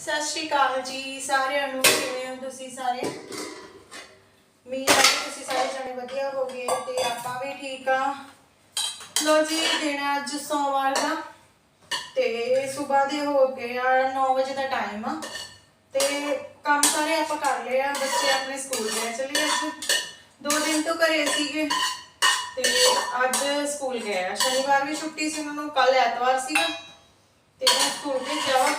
ਸਤਿ ਸ਼੍ਰੀ ਅਕਾਲ ਜੀ ਸਾਰਿਆਂ ਨੂੰ, ਕਿਵੇਂ ਹੋ ਤੁਸੀਂ ਸਾਰੇ? ਮੀਂਹ ਹੈ ਤੁਸੀਂ ਸਾਰੇ ਜਣੇ ਵਧੀਆ ਹੋਗੇ ਤੇ ਆਪਾਂ ਵੀ ਠੀਕ ਆ ਲੋ ਜੀ, ਦਿਨ ਅੱਜ ਸੋਮਵਾਰ ਦਾ ਤੇ ਸਵੇਰ ਦੇ ਹੋ ਗਏ ਆ 9 ਵਜੇ ਦਾ ਟਾਈਮ ਆ। ਤੇ ਕੰਮ ਸਾਰੇ ਆਪਾਂ ਕਰ ਲਏ ਆ, ਬੱਚੇ ਆਪਣੇ ਸਕੂਲ ਗਏ ਚਲੇ ਅੱਜ। ਦੋ ਦਿਨ ਤੋਂ ਘਰੇ ਸੀਗੇ ਤੇ ਅੱਜ ਸਕੂਲ ਗਏ ਆ ਸ਼ਨੀਵਾਰ ਵੀ ਛੁੱਟੀ ਸੀ ਉਹਨਾਂ ਨੂੰ ਕੱਲ ਐਤਵਾਰ ਸੀਗਾ। ਤੇ ਸਕੂਲ ਭੇਜਿਆ ਵਾ।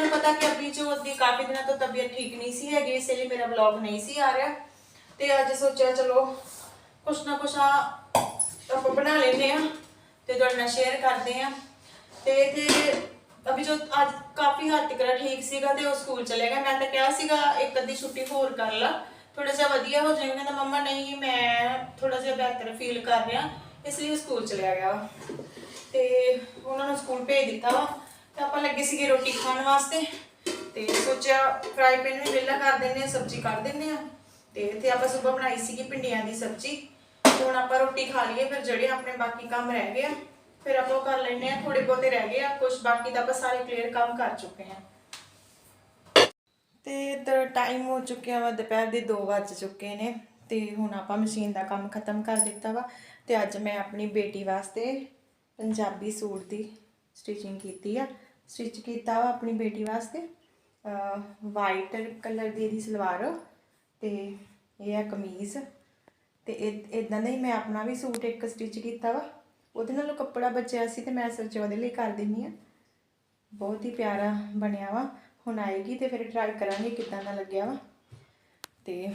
ਤੁਹਾਨੂੰ ਪਤਾ ਕਿ ਅਭੀ ਜੋਤ ਦੀ ਕਾਫੀ ਦਿਨਾਂ ਤੋਂ ਤਬੀਅਤ ਠੀਕ ਨਹੀਂ ਸੀ ਹੈਗੀ, ਇਸ ਲਈ ਮੇਰਾ ਵਲੌਗ ਨਹੀਂ ਸੀ ਆ ਰਿਹਾ। ਤੇ ਅੱਜ ਸੋਚਿਆ ਚਲੋ, ਕੁਛ ਨਾ ਕੁਛ ਆਪਾਂ ਬਣਾ ਲੈਨੇ ਆ ਤੇ ਤੁਹਾਡੇ ਨਾਲ ਸ਼ੇਅਰ ਕਰਦੇ ਆ ਤੇ ਤੇ ਅਭੀ ਜੋ ਅੱਜ ਕਾਫੀ ਹੱਦ ਤੱਕ ਠੀਕ ਸੀਗਾ ਤੇ ਉਹ ਸਕੂਲ ਚਲੇ ਗਿਆ ਮੈਂ ਤਾਂ ਕਿਹਾ ਸੀਗਾ, ਇੱਕ ਅੱਧੀ ਛੁੱਟੀ ਹੋਰ ਕਰ ਲਾ। ਥੋੜਾ ਜਿਹਾ ਵਧੀਆ ਹੋ ਜਾਏਗਾ ਕਹਿੰਦਾ ਮੰਮਾ, ਨਹੀਂ, ਮੈਂ ਥੋੜਾ ਜਿਹਾ ਬਿਹਤਰ ਫੀਲ ਕਰ ਰਿਹਾ। ਇਸ ਲਈ ਉਹ ਸਕੂਲ ਚਲਿਆ ਗਿਆ ਤੇ ਉਹਨਾਂ ਨੂੰ ਸਕੂਲ ਭੇਜ ਦਿੱਤਾ ਵਾ। ਤੇ ਆਪਾਂ ਲੱਗੇ ਸੀਗੇ ਰੋਟੀ ਖਾਣ ਵਾਸਤੇ ਤੇ ਸੋਚਿਆ ਫਰਾਈ ਪੈਨ ਵੀ ਵਿਹਲਾ ਕਰ ਦਿੰਦੇ ਆ ਸਬਜ਼ੀ ਕੱਢ ਦਿੰਦੇ ਆ ਤੇ ਇੱਥੇ ਆਪਾਂ ਸਵੇਰ ਬਣਾਈ ਸੀਗੀ ਭਿੰਡੀਆਂ ਦੀ ਸਬਜ਼ੀ। ਹੁਣ ਆਪਾਂ ਰੋਟੀ ਖਾ ਲਈਏ, ਫਿਰ ਜਿਹੜੇ ਆਪਣੇ ਬਾਕੀ ਕੰਮ ਰਹਿ ਗਏ ਆ, ਫਿਰ ਆਪਾਂ ਉਹ ਕਰ ਲੈਣੇ ਆ ਥੋੜੇ ਬਹੁਤੇ ਰਹਿ ਗਏ ਆ ਕੁਝ ਬਾਕੀ ਤਾਂ ਆਪਾਂ ਸਾਰੇ ਕਲੀਅਰ ਕੰਮ ਕਰ ਚੁੱਕੇ ਆ ਤੇ ਇੱਧਰ ਟਾਈਮ ਹੋ ਚੁੱਕਿਆ ਵਾ, ਦੁਪਹਿਰ ਦੇ 2 ਵੱਜ ਚੁੱਕੇ ਨੇ, ਤੇ ਹੁਣ ਆਪਾਂ ਮਸ਼ੀਨ ਦਾ ਕੰਮ ਖਤਮ ਕਰ ਦਿੱਤਾ ਵਾ। ਤੇ ਅੱਜ ਮੈਂ ਆਪਣੀ ਬੇਟੀ ਵਾਸਤੇ ਪੰਜਾਬੀ ਸੂਟ ਦੀ ਸਟਿਚਿੰਗ ਕੀਤੀ ਆ। ਸਟਿਚ ਕੀਤਾ ਵਾ ਆਪਣੀ ਬੇਟੀ ਵਾਸਤੇ। ਵਾਈਟ ਕਲਰ ਦੀ ਇਹਦੀ ਸਲਵਾਰ। ਤੇ ਇਹ ਆ ਕਮੀਜ਼। ਤੇ ਇਦਾਂ ਦਾ ਹੀ ਮੈਂ ਆਪਣਾ ਵੀ ਸੂਟ ਇੱਕ ਸਟਿਚ ਕੀਤਾ ਵਾ। ਉਹਦੇ ਨਾਲੋਂ ਕੱਪੜਾ ਬਚਿਆ ਸੀ ਤੇ ਮੈਂ ਸੋਚਿਆ ਉਹਦੇ ਲਈ ਕਰ ਦਿੰਨੀ ਆ। ਬਹੁਤ ਹੀ ਪਿਆਰਾ ਬਣਿਆ ਵਾ। ਹੁਣ ਆਏਗੀ ਤੇ ਫਿਰ ਟਰਾਈ ਕਰਾਂਗੇ ਕਿਦਾਂ ਦਾ ਲੱਗਿਆ ਵਾ। ਤੇ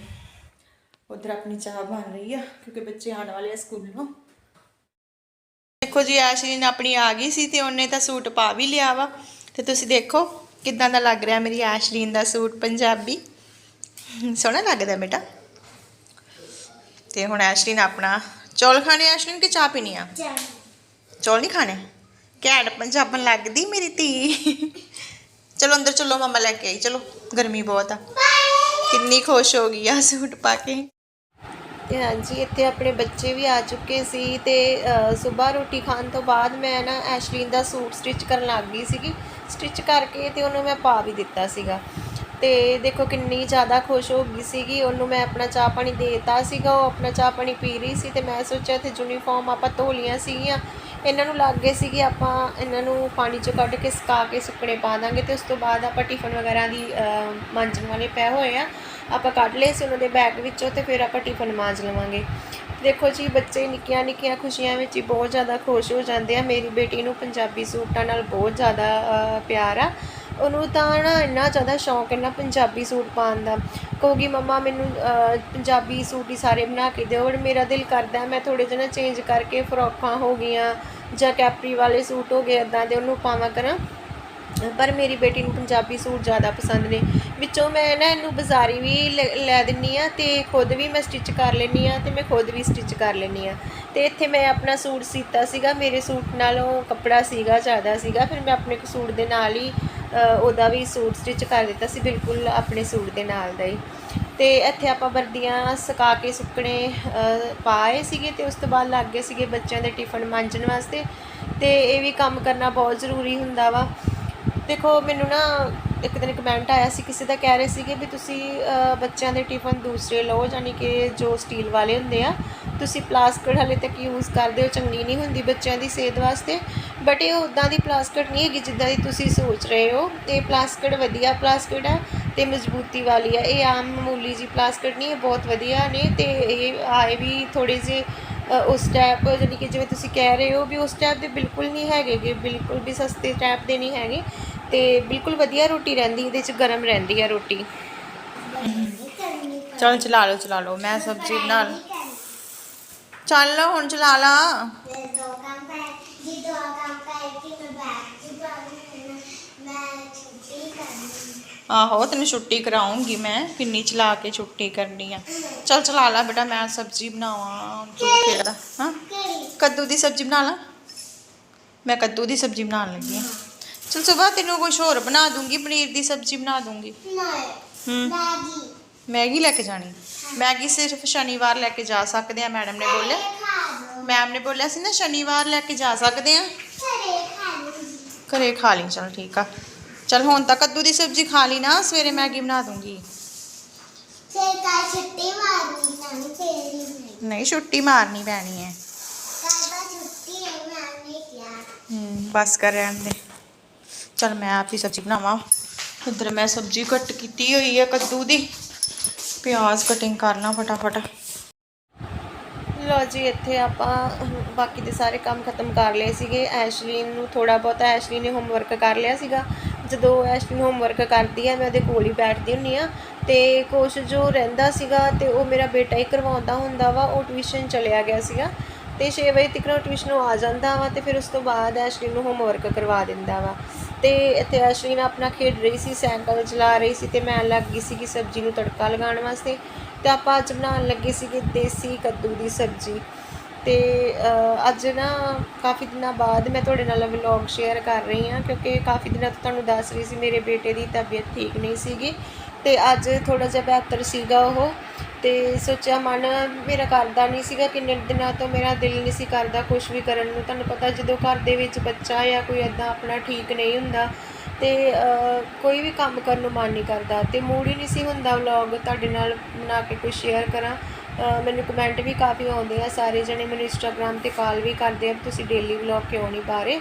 ਉਧਰ ਆਪਣੀ ਚਾਹ ਬਣ ਰਹੀ ਆ, ਕਿਉਂਕਿ ਬੱਚੇ ਆਉਣ ਵਾਲੇ ਆ ਸਕੂਲੋਂ। ਦੇਖੋ ਜੀ ਐਸ਼ਲੀਨ ਆਪਣੀ ਆ ਗਈ ਸੀ ਤੇ ਉਹਨੇ ਤਾਂ ਸੂਟ ਪਾ ਵੀ ਲਿਆ ਵਾ। ਤੇ ਤੁਸੀਂ ਦੇਖੋ ਕਿਦਾਂ ਦਾ ਲੱਗ ਰਿਹਾ ਮੇਰੀ ਐਸ਼ਲੀਨ ਦਾ ਸੂਟ ਪੰਜਾਬੀ। ਸੋਹਣਾ ਲੱਗਦਾ ਬੇਟਾ। ਤੇ ਹੁਣ ਐਸ਼ਲੀਨ ਆਪਣਾ ਚੌਲ ਖਾਣੇ ਐਸ਼ਲੀਨ ਕਿ ਚਾਹ ਪੀਣੀ ਆ? ਚੌਲ ਨਹੀਂ ਖਾਣੇ? ਘੈਂਟ ਪੰਜਾਬਣ ਲੱਗਦੀ ਮੇਰੀ ਧੀ। ਚਲੋ ਅੰਦਰ ਚਲੋ ਮਮਾ ਲੈ ਕੇ ਆਈ। ਚਲੋ ਗਰਮੀ ਬਹੁਤ ਆ। ਕਿੰਨੀ ਖੁਸ਼ ਹੋ ਗਈ ਆ ਸੂਟ ਪਾ ਕੇ। ਤੇ ਹਾਂਜੀ, ਇੱਥੇ ਆਪਣੇ ਬੱਚੇ ਵੀ ਆ ਚੁੱਕੇ ਸੀ ਤੇ ਸਵੇਰ ਰੋਟੀ ਖਾਣ ਤੋਂ ਬਾਅਦ ਮੈਂ ਨਾ ਐਸ਼ਲੀਨ ਦਾ ਸੂਟ ਸਟਿਚ ਕਰਨ ਲੱਗ ਗਈ ਸੀਗੀ। ਸਟਿਚ ਕਰਕੇ ਤੇ ਉਹਨੂੰ ਮੈਂ ਪਾ ਵੀ ਦਿੱਤਾ ਸੀਗਾ। ਤੇ ਦੇਖੋ ਕਿੰਨੀ ਜ਼ਿਆਦਾ ਖੁਸ਼ ਹੋ ਗਈ ਸੀਗੀ। ਉਹਨੂੰ ਮੈਂ ਆਪਣਾ ਚਾਹ ਪਾਣੀ ਦੇਤਾ ਸੀਗਾ, ਉਹ ਆਪਣਾ ਚਾਹ ਪਾਣੀ ਪੀ ਰਹੀ ਸੀ ਤੇ ਮੈਂ ਸੋਚਿਆ ਤੇ ਯੂਨੀਫਾਰਮ ਆਪਾਂ ਧੋ ਲੀਆਂ ਸੀਗੀਆਂ। ਇਹਨਾਂ ਨੂੰ ਲੱਗ ਗਏ ਸੀਗੇ ਆਪਾਂ ਇਹਨਾਂ ਨੂੰ ਪਾਣੀ ਚੋਂ ਕੱਢ ਕੇ ਸੁਕਾ ਕੇ ਸੁੱਕਣੇ ਪਾ ਦਾਂਗੇ ਤੇ ਉਸ ਤੋਂ ਬਾਅਦ ਆਪਾਂ ਟਿਫਨ ਵਗੈਰਾ ਦੀ ਮਾਂਜਣ ਵਾਲੇ ਪਏ ਹੋਏ ਆ। ਆਪਾਂ ਕੱਢ ਲਏ ਸੀ ਉਹਨਾਂ ਦੇ ਬੈਗ ਵਿੱਚੋਂ ਤੇ ਫਿਰ ਆਪਾਂ ਟਿਫਨ ਮਾਂਜ ਲਵਾਂਗੇ। ਦੇਖੋ ਜੀ, ਬੱਚੇ ਨਿੱਕੀਆਂ ਨਿੱਕੀਆਂ ਖੁਸ਼ੀਆਂ ਵਿੱਚ ਹੀ ਬਹੁਤ ਜ਼ਿਆਦਾ ਖੁਸ਼ ਹੋ ਜਾਂਦੇ ਆ। ਮੇਰੀ ਬੇਟੀ ਨੂੰ ਪੰਜਾਬੀ ਸੂਟਾਂ ਨਾਲ ਬਹੁਤ ਜ਼ਿਆਦਾ ਪਿਆਰ ਆ। ਉਹਨੂੰ ਤਾਂ ਨਾ ਇੰਨਾ ਜ਼ਿਆਦਾ ਸ਼ੌਂਕ ਹੈ ਨਾ ਪੰਜਾਬੀ ਸੂਟ ਪਾਉਣ ਦਾ। ਕਹੂਗੀ, ਮੰਮਾ, ਮੈਨੂੰ ਪੰਜਾਬੀ ਸੂਟ ਹੀ ਸਾਰੇ ਬਣਾ ਕੇ ਦਿਓ। ਔਰ ਮੇਰਾ ਦਿਲ ਕਰਦਾ ਮੈਂ ਥੋੜੇ ਜਿਹੇ ਨਾ ਚੇਂਜ ਕਰਕੇ ਫਰੋਕਾਂ ਹੋ ਗਈਆਂ ਜਾਂ ਕੈਪਰੀ ਵਾਲੇ ਸੂਟ ਹੋ ਗਏ ਇਦਾਂ ਦੇ ਉਹਨੂੰ ਪਾਵਾਂ ਕਰਾਂ। ਪਰ ਮੇਰੀ ਬੇਟੀ ਨੂੰ ਪੰਜਾਬੀ ਸੂਟ ਜ਼ਿਆਦਾ ਪਸੰਦ ਨੇ। ਵਿੱਚੋਂ ਮੈਂ ਨਾ ਇਹਨੂੰ ਬਾਜ਼ਾਰੀ ਵੀ ਲੈ ਲੈ ਦਿੰਨੀ ਆ ਤੇ ਖੁਦ ਵੀ ਮੈਂ ਸਟਿਚ ਕਰ ਲੈਂਦੀ ਆ ਤੇ ਮੈਂ ਖੁਦ ਵੀ ਸਟਿਚ ਕਰ ਲੈਂਦੀ ਆ। ਤੇ ਇੱਥੇ ਮੈਂ ਆਪਣਾ ਸੂਟ ਸੀਤਾ ਸੀਗਾ, ਮੇਰੇ ਸੂਟ ਨਾਲੋਂ ਕੱਪੜਾ ਸੀਗਾ, ਜ਼ਿਆਦਾ ਸੀਗਾ, ਫਿਰ ਮੈਂ ਆਪਣੇ ਸੂਟ ਦੇ ਨਾਲ ਹੀ ਉਹਦਾ ਵੀ ਸੂਟ ਸਟਿਚ ਕਰ ਦਿੱਤਾ ਸੀ, ਬਿਲਕੁਲ ਆਪਣੇ ਸੂਟ ਦੇ ਨਾਲ ਦਾ ਹੀ। ਤੇ ਇੱਥੇ ਆਪਾਂ ਵਰਦੀਆਂ ਸੁਕਾ ਕੇ ਸੁੱਕਣੇ ਪਾਏ ਸੀਗੇ ਤੇ ਉਸ ਤੋਂ ਬਾਅਦ ਲੱਗ ਗਏ ਸੀਗੇ ਬੱਚਿਆਂ ਦੇ ਟਿਫਨ ਮਾਂਜਣ ਵਾਸਤੇ। ਤੇ ਇਹ ਵੀ ਕੰਮ ਕਰਨਾ ਬਹੁਤ ਜ਼ਰੂਰੀ ਹੁੰਦਾ ਵਾ। ਦੇਖੋ, ਮੈਨੂੰ ਨਾ ਇੱਕ ਦਿਨ ਕਮੈਂਟ ਆਇਆ ਸੀ, ਕਿਸੇ ਦਾ ਕਹਿ ਰਹੇ ਸੀਗੇ ਵੀ ਤੁਸੀਂ ਬੱਚਿਆਂ ਦੇ ਟਿਫਨ ਦੂਸਰੇ ਲਓ, ਯਾਨੀ ਕਿ ਜੋ ਸਟੀਲ ਵਾਲੇ ਹੁੰਦੇ ਆ, ਤੁਸੀਂ ਪਲਾਸਟਿਕ ਹਲੇ ਤੱਕ ਯੂਜ਼ ਕਰਦੇ ਹੋ, ਚੰਗੀ ਨਹੀਂ ਹੁੰਦੀ ਬੱਚਿਆਂ ਦੀ ਸਿਹਤ ਵਾਸਤੇ। ਬਟ ਇਹ ਉਦਾਂ ਦੀ ਪਲਾਸਟਿਕ ਨਹੀਂ ਹੈਗੀ ਜਿੱਦਾਂ ਦੀ ਤੁਸੀਂ ਸੋਚ ਰਹੇ ਹੋ। ਇਹ ਪਲਾਸਟਿਕ ਵਧੀਆ ਪਲਾਸਟਿਕ ਹੈ ਤੇ ਮਜ਼ਬੂਤੀ ਵਾਲੀ ਹੈ ਇਹ ਆਮ ਮਾਮੂਲੀ ਜੀ ਪਲਾਸਟਿਕ ਨਹੀਂ, ਇਹ ਬਹੁਤ ਵਧੀਆ ਨੇ ਤੇ ਇਹ ਆਏ ਵੀ ਥੋੜੇ ਜਿਹੇ ਉਸ ਟੈਪ ਜਾਨੀ ਕਿ ਜਿਵੇਂ ਤੁਸੀਂ ਕਹਿ ਰਹੇ ਹੋ ਵੀ ਉਸ ਟੈਪ ਦੇ ਬਿਲਕੁਲ ਨਹੀਂ ਹੈਗੇ ਬਿਲਕੁਲ ਵੀ ਸਸਤੇ ਟੈਪ ਦੇ ਨਹੀਂ ਹੈਗੇ। ਤੇ ਬਿਲਕੁਲ ਵਧੀਆ ਰੋਟੀ ਰਹਿੰਦੀ ਇਹਦੇ ਚ ਗਰਮ ਰਹਿੰਦੀ ਆ ਰੋਟੀ। ਚਲ ਚਲਾ ਲਓ ਚਲਾ ਲਓ ਮੈਂ ਸਬਜ਼ੀ ਬਣਾ ਲ ਚੱਲ ਹੁਣ ਚਲਾ ਲਾ। ਆਹੋ ਤੈਨੂੰ ਛੁੱਟੀ ਕਰਾਉਂਗੀ ਮੈਂ ਕਿੰਨੀ ਚਲਾ ਕੇ ਛੁੱਟੀ ਕਰਨੀ ਆ। ਚਲ ਚਲਾ ਲਾ ਬੇਟਾ ਮੈਂ ਸਬਜ਼ੀ ਬਣਾਵਾਂ ਤੂੰ ਕਿਹੜਾ ਹਾਂ? ਕਿਹੜੀ? ਕੱਦੂ ਦੀ ਸਬਜ਼ੀ ਬਣਾ ਲਾ। ਮੈਂ ਕੱਦੂ ਦੀ ਸਬਜ਼ੀ ਬਣਾਉਣ ਲੱਗੀ ਆ। ਚਲ ਸਵੇਰ ਤੈਨੂੰ ਕੁਝ ਹੋਰ ਬਣਾ ਦੂੰਗੀ ਪਨੀਰ ਦੀ ਸਬਜ਼ੀ ਬਣਾ ਦੂੰਗੀ। ਨਹੀਂ ਮੈਗੀ। ਮੈਗੀ ਲੈ ਕੇ ਜਾਣੀ। ਮੈਗੀ ਸਿਰਫ ਸ਼ਨੀਵਾਰ ਲੈ ਕੇ ਜਾ ਸਕਦੇ ਆ ਮੈਡਮ ਨੇ ਬੋਲਿਆ। ਮੈਮ ਨੇ ਬੋਲਿਆ ਸੀ ਨਾ ਸ਼ਨੀਵਾਰ ਲੈ ਕੇ ਜਾ ਸਕਦੇ ਆ। ਘਰੇ ਖਾ ਲਈ ਚਲ ਠੀਕ ਆ। ਚਲ ਹੁਣ ਤਾਂ ਕੱਦੂ ਦੀ ਸਬਜ਼ੀ ਖਾ ਲਈ ਨਾ ਸਵੇਰੇ ਮੈਗੀ ਬਣਾ ਦੂੰਗੀ। ਫਿਰ ਕਾ ਛੁੱਟੀ ਮਾਰਨੀ ਫੇਰ ਨਹੀਂ ਛੁੱਟੀ ਮਾਰਨੀ ਪੈਣੀ ਹੈ ਕਾਹਦਾ ਛੁੱਟੀ ਹੈ ਮੈਂ ਨਹੀਂ ਕਿਹਾ। ਹੂੰ ਬਸ ਕਰ ਰਹਿਣ ਦੇ। ਚਲ ਮੈਂ ਆਪ ਹੀ ਸਬਜ਼ੀ ਬਣਾਵਾਂ। ਇੱਧਰ ਮੈਂ ਸਬਜ਼ੀ ਕੱਟ ਕੀਤੀ ਹੋਈ ਹੈ ਕੱਦੂ ਦੀ। ਪਿਆਜ਼ ਕਟਿੰਗ ਕਰ ਲਾਂ ਫਟਾਫਟ। ਲੋ ਜੀ, ਇੱਥੇ ਆਪਾਂ ਬਾਕੀ ਦੇ ਸਾਰੇ ਕੰਮ ਖਤਮ ਕਰ ਲਏ ਸੀਗੇ। ਐਸ਼ਲੀਨ ਨੂੰ ਥੋੜਾ ਬਹੁਤਾ, ਐਸ਼ਲੀ ਨੇ ਹੋਮਵਰਕ ਕਰ ਲਿਆ ਸੀਗਾ। ਜਦੋਂ ਐਸ਼ਲੀ ਹੋਮਵਰਕ ਕਰਦੀ ਹੈ ਮੈਂ ਉਹਦੇ ਕੋਲ ਹੀ ਬੈਠਦੀ ਹੁੰਨੀ ਆ। ਤੇ ਕੁਛ ਜੋ ਰਹਿੰਦਾ ਸੀਗਾ ਤੇ ਉਹ ਮੇਰਾ ਬੇਟਾ ਹੀ ਕਰਵਾਉਂਦਾ ਹੁੰਦਾ ਵਾ, ਉਹ ਟਿਊਸ਼ਨ ਚਲਿਆ ਗਿਆ ਸੀਗਾ। ਤੇ 6 ਵਜੇ ਤੱਕ ਉਹ ਟਿਊਸ਼ਨੋਂ ਆ ਜਾਂਦਾ ਵਾ ਤੇ ਫਿਰ ਉਸ ਤੋਂ ਬਾਅਦ ਐਸ਼ਲੀ ਨੂੰ ਹੋਮਵਰਕ ਕਰਵਾ ਦਿੰਦਾ ਵਾ। ਤੇ ਇੱਥੇ ਐਸ਼ਲੀ ਨਾਲ ਆਪਣਾ ਖੇਡ ਰਹੀ ਸੀ, ਸਾਈਕਲ ਚਲਾ ਰਹੀ ਸੀ ਤੇ ਮੈਂ ਲੱਗ ਗਈ ਸੀ ਕਿ ਸਬਜ਼ੀ ਨੂੰ ਤੜਕਾ ਲਗਾਉਣ ਵਾਸਤੇ ਤੇ ਆਪਾਂ ਅੱਜ ਬਣਾਉਣ ਲੱਗੇ ਸੀਗੇ ਦੇਸੀ ਕੱਦੂ ਦੀ ਸਬਜ਼ੀ। ਤੇ ਅੱਜ ਨਾ ਕਾਫੀ ਦਿਨਾਂ ਬਾਅਦ ਮੈਂ ਤੁਹਾਡੇ ਨਾਲ ਵਲੌਗ ਸ਼ੇਅਰ ਕਰ ਰਹੀ ਹਾਂ ਕਿਉਂਕਿ ਕਾਫੀ ਦਿਨਾਂ ਤੋਂ ਤੁਹਾਨੂੰ ਦੱਸ ਰਹੀ ਸੀ ਮੇਰੇ ਬੇਟੇ ਦੀ ਤਬੀਅਤ ਠੀਕ ਨਹੀਂ ਸੀਗੀ ਤੇ ਅੱਜ ਥੋੜਾ ਜਿਹਾ ਬਿਹਤਰ ਸੀਗਾ ਉਹ। ਤੇ ਸੋਚਿਆ, ਮਨ ਮੇਰਾ ਕਰਦਾ ਨਹੀਂ ਸੀਗਾ ਕਿੰਨੇ ਦਿਨਾਂ ਤੋਂ ਮੇਰਾ ਦਿਲ ਨਹੀਂ ਸੀ ਕਰਦਾ ਕੁਝ ਵੀ ਕਰਨ ਨੂੰ। ਤੁਹਾਨੂੰ ਪਤਾ ਜਦੋਂ ਘਰ ਦੇ ਵਿੱਚ ਬੱਚਾ ਜਾਂ ਕੋਈ ਐਦਾਂ ਆਪਣਾ ਠੀਕ ਨਹੀਂ ਹੁੰਦਾ ਤੇ ਕੋਈ ਵੀ ਕੰਮ ਕਰਨ ਨੂੰ ਮਨ ਨਹੀਂ ਕਰਦਾ ਤੇ ਮੂਡ ਹੀ ਨਹੀਂ ਸੀ ਹੁੰਦਾ ਵਲੌਗ ਤੁਹਾਡੇ ਨਾਲ ਬਣਾ ਕੇ ਕੁਝ ਸ਼ੇਅਰ ਕਰਾਂ। ਮੈਨੂੰ ਕਮੈਂਟ ਵੀ ਕਾਫੀ ਆਉਂਦੇ ਆ, ਸਾਰੇ ਜਣੇ ਮੈਨੂੰ ਇੰਸਟਾਗ੍ਰam ਤੇ ਕਾਲ ਵੀ ਕਰਦੇ ਆ ਵੀ ਤੁਸੀਂ ਡੇਲੀ ਵਲੌਗ ਕਿਉਂ ਨਹੀਂ ਪਾ ਰਹੇ?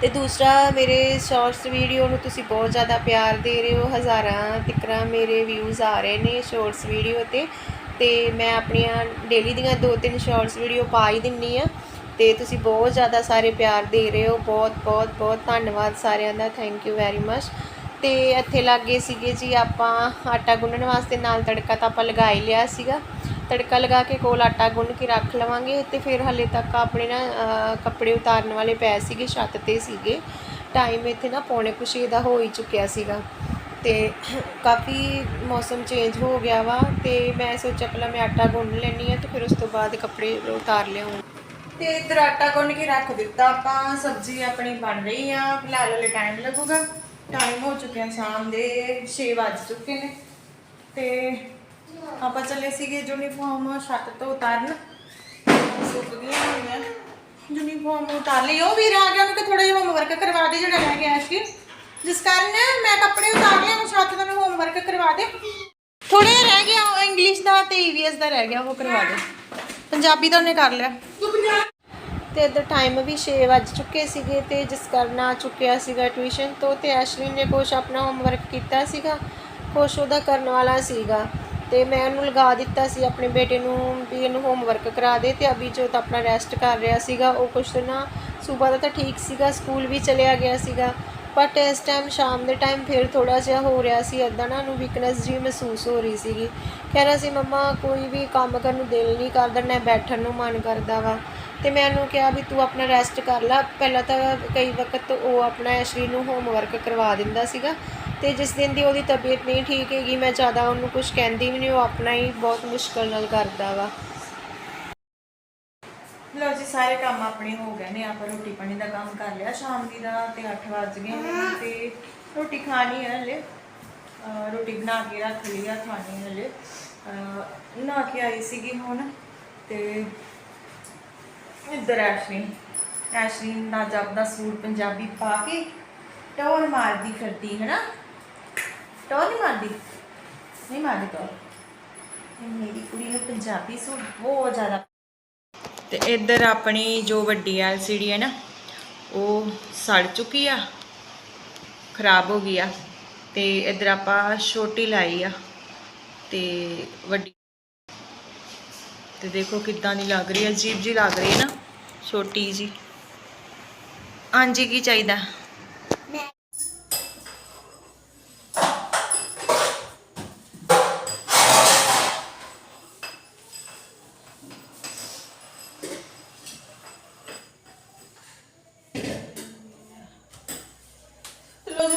ਅਤੇ ਦੂਸਰਾ, ਮੇਰੇ ਸ਼ਾਰਟਸ ਵੀਡੀਓ ਨੂੰ ਤੁਸੀਂ ਬਹੁਤ ਜ਼ਿਆਦਾ ਪਿਆਰ ਦੇ ਰਹੇ ਹੋ, ਹਜ਼ਾਰਾਂ ਤਿਕਰਾਂ ਮੇਰੇ ਵਿਊਜ਼ ਆ ਰਹੇ ਨੇ ਸ਼ਾਰਟਸ ਵੀਡੀਓ ਤੇ ਤੇ ਮੈਂ ਆਪਣੀਆਂ ਡੇਲੀ ਦੀਆਂ ਦੋ ਤਿੰਨ ਸ਼ਾਰਟਸ ਵੀਡੀਓ ਪਾ ਹੀ ਦਿੰਨੀ ਆ, ਤੇ ਤੁਸੀਂ ਬਹੁਤ ਜ਼ਿਆਦਾ ਸਾਰੇ ਪਿਆਰ ਦੇ ਰਹੇ ਹੋ, ਬਹੁਤ ਬਹੁਤ ਬਹੁਤ ਧੰਨਵਾਦ ਸਾਰਿਆਂ ਦਾ ਥੈਂਕ ਯੂ ਵੈਰੀ ਮਚ ਤੇ ਇੱਥੇ ਲੱਗੇ ਸੀਗੇ ਜੀ ਆਪਾਂ ਆਟਾ ਗੁੰਨਣ ਵਾਸਤੇ ਨਾਲ ਤੜਕਾ ਤਾਂ ਆਪਾਂ ਲਗਾ ਹੀ ਲਿਆ ਸੀਗਾ। ਤੜਕਾ ਲਗਾ ਕੇ ਕੋਲ ਆਟਾ ਗੁੰਨ ਕੇ ਰੱਖ ਲਵਾਂਗੇ ਤੇ ਫਿਰ ਹਲੇ ਤੱਕ ਆਪਣੇ ਨਾ ਕੱਪੜੇ ਉਤਾਰਨ ਵਾਲੇ ਪੈ ਸੀਗੇ, ਛੱਤ ਤੇ ਸੀਗੇ। ਟਾਈਮ ਇੱਥੇ ਨਾ ਪੌਣੇ ਕੁ ਛੇ ਦਾ ਹੋ ਹੀ ਚੁੱਕਿਆ ਸੀਗਾ। ਤੇ ਕਾਫੀ ਮੌਸਮ ਚੇਂਜ ਹੋ ਗਿਆ ਵਾ ਤੇ ਮੈਂ ਸੋਚਿਆ ਪਹਿਲਾਂ ਮੈਂ ਆਟਾ ਗੁੰਨ ਲੈਣੀ ਆ ਤੇ ਫਿਰ ਉਸ ਤੋਂ ਬਾਅਦ ਕੱਪੜੇ ਉਤਾਰ ਲਿਆਉਂ ਤੇ ਇਧਰ ਆਟਾ ਗੁੰਨ ਕੇ ਰੱਖ ਦਿੱਤਾ ਆਪਾਂ, ਸਬਜ਼ੀ ਆਪਣੀ ਬਣ ਰਹੀ ਆ, ਫਿਲਹਾਲ ਹਲੇ ਟਾਈਮ ਲੱਗੂਗਾ। ਟਾਈਮ ਹੋ ਚੁੱਕਿਆ ਸ਼ਾਮ ਦੇ 6 ਵੱਜ ਚੁੱਕੇ ਨੇ। ਤੇ ਚੱਲੇ ਸੀਗੇ ਯੂਨੀਫਾਰਮ ਛੱਤ ਤੋਂ ਉਤਾਰਨ। ਸੁੱਕ ਗਈਆਂ ਹੋਈਆਂ ਯੂਨੀਫਾਰਮ ਉਤਾਰ ਲਈ। ਉਹ ਵੀਰ ਆ ਗਿਆ ਉਹਨੂੰ ਕਿ ਥੋੜਾ ਜਿਹਾ ਹੋਮਵਰਕ ਕਰਵਾ ਦੇ ਜਿਹੜਾ ਰਹਿ ਗਿਆ ਸੀ। ਜਿਸ ਕਾਰਨ ਮੈਂ ਕੱਪੜੇ ਉਤਾਰ ਲਿਆ ਉਹ ਛੱਤ ਦਾ ਹੋਮਵਰਕ ਕਰਵਾ ਦੇ। ਥੋੜਾ ਰਹਿ ਗਿਆ ਉਹ ਇੰਗਲਿਸ਼ ਦਾ ਤੇ ਈਵੀਐਸ ਦਾ ਰਹਿ ਗਿਆ ਉਹ ਕਰਵਾ ਦੇ। ਪੰਜਾਬੀ ਦਾ ਉਹਨੇ ਕਰ ਲਿਆ। ਤੇ ਇੱਧਰ ਟਾਈਮ ਵੀ 6 ਵੱਜ ਚੁੱਕੇ ਸੀਗੇ ਤੇ ਜਿਸ ਕਾਰਨ ਆ ਚੁੱਕਿਆ ਸੀਗਾ ਟਿਊਸ਼ਨ ਤੋਂ ਤੇ ਐਸ਼ਲੀ ਨੇ ਕੁਛ ਆਪਣਾ ਹੋਮਵਰਕ ਕੀਤਾ ਸੀਗਾ ਕੁਛ ਉਹਦਾ ਕਰਨ ਵਾਲਾ ਸੀਗਾ। ਤੇ ਮੈਂ ਉਹਨੂੰ ਲਗਾ ਦਿੱਤਾ ਸੀ ਆਪਣੇ ਬੇਟੇ ਨੂੰ ਵੀ ਇਹਨੂੰ ਹੋਮਵਰਕ ਕਰਾ ਦੇ ਤੇ ਅਭੀ ਜੋ ਤਾਂ ਆਪਣਾ ਰੈਸਟ ਕਰ ਰਿਹਾ ਸੀਗਾ, ਉਹ ਕੁਛ ਨਾ ਸਵੇਰ ਦਾ ਤਾਂ ਠੀਕ ਸੀਗਾ ਸਕੂਲ ਵੀ ਚਲਿਆ ਗਿਆ ਸੀਗਾ ਬਟ ਇਸ ਟਾਈਮ ਸ਼ਾਮ ਦੇ ਟਾਈਮ ਫਿਰ ਥੋੜਾ ਜਿਹਾ ਹੋ ਰਿਹਾ ਸੀ ਇਦਾਂ ਨਾ ਨੂੰ ਵੀਕਨੈਸ ਜੀ ਮਹਿਸੂਸ ਹੋ ਰਹੀ ਸੀਗੀ। ਕਹਿ ਰਿਹਾ ਸੀ, ਮੰਮਾ, ਕੋਈ ਵੀ ਕੰਮ ਕਰਨ ਨੂੰ ਦਿਲ ਨਹੀਂ ਕਰਦਾ, ਨਾ ਬੈਠਣ ਨੂੰ ਮਨ ਕਰਦਾ ਵਾ। ਤੇ ਮੈਂ ਉਹਨੂੰ ਕਿਹਾ ਵੀ ਤੂੰ ਆਪਣਾ ਰੈਸਟ ਕਰ ਲੈ। ਪਹਿਲਾਂ ਤਾਂ ਕਈ ਵਕਤ ਉਹ ਆਪਣਾ ਐਸ਼ਲੀ ਨੂੰ ਹੋਮਵਰਕ ਕਰਵਾ ਦਿੰਦਾ ਸੀਗਾ ਤੇ ਜਿਸ ਦਿਨ ਦੀ ਉਹਦੀ ਤਬੀਅਤ ਨਹੀਂ ਠੀਕ ਹੈਗੀ ਮੈਂ ਜ਼ਿਆਦਾ ਉਹਨੂੰ ਕੁਝ ਕਹਿੰਦੀ ਵੀ ਨਹੀਂ ਉਹ ਆਪਣਾ ਹੀ ਬਹੁਤ ਮੁਸ਼ਕਲ ਨਾਲ ਕਰਦਾ ਵਾ। ਲਓ ਜੀ ਸਾਰੇ ਕੰਮ ਆਪਣੇ ਹੋ ਗਏ ਨੇ। ਆਪਾਂ ਰੋਟੀ ਪਾਣੀ ਦਾ ਕੰਮ ਕਰ ਲਿਆ। ਸ਼ਾਮ ਦੀ ਦਾ ਤੇ 8 ਵੱਜ ਗਏ ਨੇ ਤੇ ਰੋਟੀ ਖਾਣੀ ਹੈ ਹਲੇ। ਰੋਟੀ ਬਣਾ ਕੇ ਰੱਖ ਲਈ ਆ ਖਾਣੀ ਹਲੇ। ਨਹਾ ਕੇ ਆਈ ਸੀਗੀ ਹੁਣ ਤੇ ਇੱਧਰ ਐਸ਼ਲੀ ਐਸ਼ਲੀ ਨਾ ਜਪਦਾ ਸੂਟ ਪੰਜਾਬੀ ਪਾ ਕੇ ਟੋਰ ਮਾਰਦੀ ਫਿਰਦੀ ਹੈ ਨਾ ਟੋਰ ਨਹੀਂ ਮਾਰਦੀ? ਨਹੀਂ ਮਾਰਦੀ ਟੋਰ ਮੇਰੀ ਕੁੜੀ ਨੂੰ ਪੰਜਾਬੀ ਸੂਟ ਬਹੁਤ ਜ਼ਿਆਦਾ ਤੇ ਇੱਧਰ ਆਪਣੀ ਜੋ ਵੱਡੀ ਐਲਸੀਡੀ ਹੈ ਨਾ, ਉਹ ਸੜ ਚੁੱਕੀ ਆ, ਖਰਾਬ ਹੋ ਗਈ ਆ ਤੇ ਇੱਧਰ ਆਪਾਂ ਛੋਟੀ ਲਾਈ ਆ ਤੇ ਵੱਡੀ ਤੇ ਦੇਖੋ ਕਿੱਦਾਂ ਦੀ ਲੱਗ ਰਹੀ ਹੈ, ਅਜੀਬ ਜੀ ਲੱਗ ਰਹੀ ਹੈ ਨਾ। ਛੋਟੀ ਜੀ। ਹਾਂਜੀ, ਕੀ ਚਾਹੀਦਾ?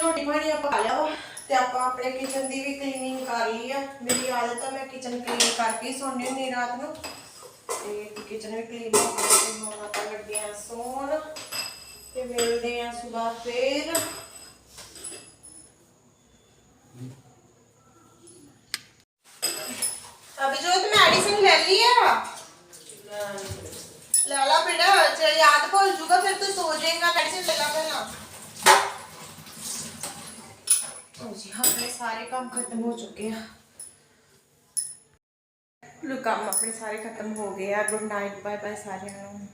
ਰੋਟੀ ਪਾਣੀ ਆਪਾਂ ਖਾ ਲਿਆ ਵਾ ਤੇ ਆਪਾਂ ਆਪਣੇ ਕਿਚਨ ਦੀ ਵੀ ਕਲੀਨਿੰਗ ਕਰ ਲਈ ਆ। ਮੇਰੀ ਆਦਤ ਆ, ਮੈਂ ਕਿਚਨ ਕਲੀਨ ਕਰਕੇ ਸੌਂਦੀ ਹੁੰਦੀ ਰਾਤ ਨੂੰ। ਤੇ ਕਿਚਨ ਵੀ ਕਲੀਨ ਹੋ ਗਿਆ ਤੇ ਹੁਣ ਆਪਾਂ ਲੱਗੇ ਆ ਸੌਣ। ਤੇ ਮਿਲਦੇ ਆ ਸਵੇਰ ਫੇਰ। ਅਭੀ ਜੋ ਤੇ ਮੈਡੀਸਿਨ ਲੈ ਲਈ ਆ। ਲੈ ਲਾ ਬੇਟਾ, ਜੇ ਯਾਦ ਭੁੱਲ ਜੂਗਾ, ਫਿਰ ਤੂੰ ਸੋ ਜਾਏਗਾ ਮੈਡੀਸਿਨ ਲੈ ਲਾ ਪਹਿਲਾਂ। ਜੀ ਆਪਣੇ ਸਾਰੇ ਕੰਮ ਖਤਮ ਹੋ ਚੁੱਕੇ ਆ। ਲੋ ਕੰਮ ਆਪਣੇ ਸਾਰੇ ਖਤਮ ਹੋ ਗਏ ਆ। ਗੁੱਡ ਨਾਈਟ ਬਾਏ ਬਾਏ ਸਾਰਿਆਂ ਨੂੰ।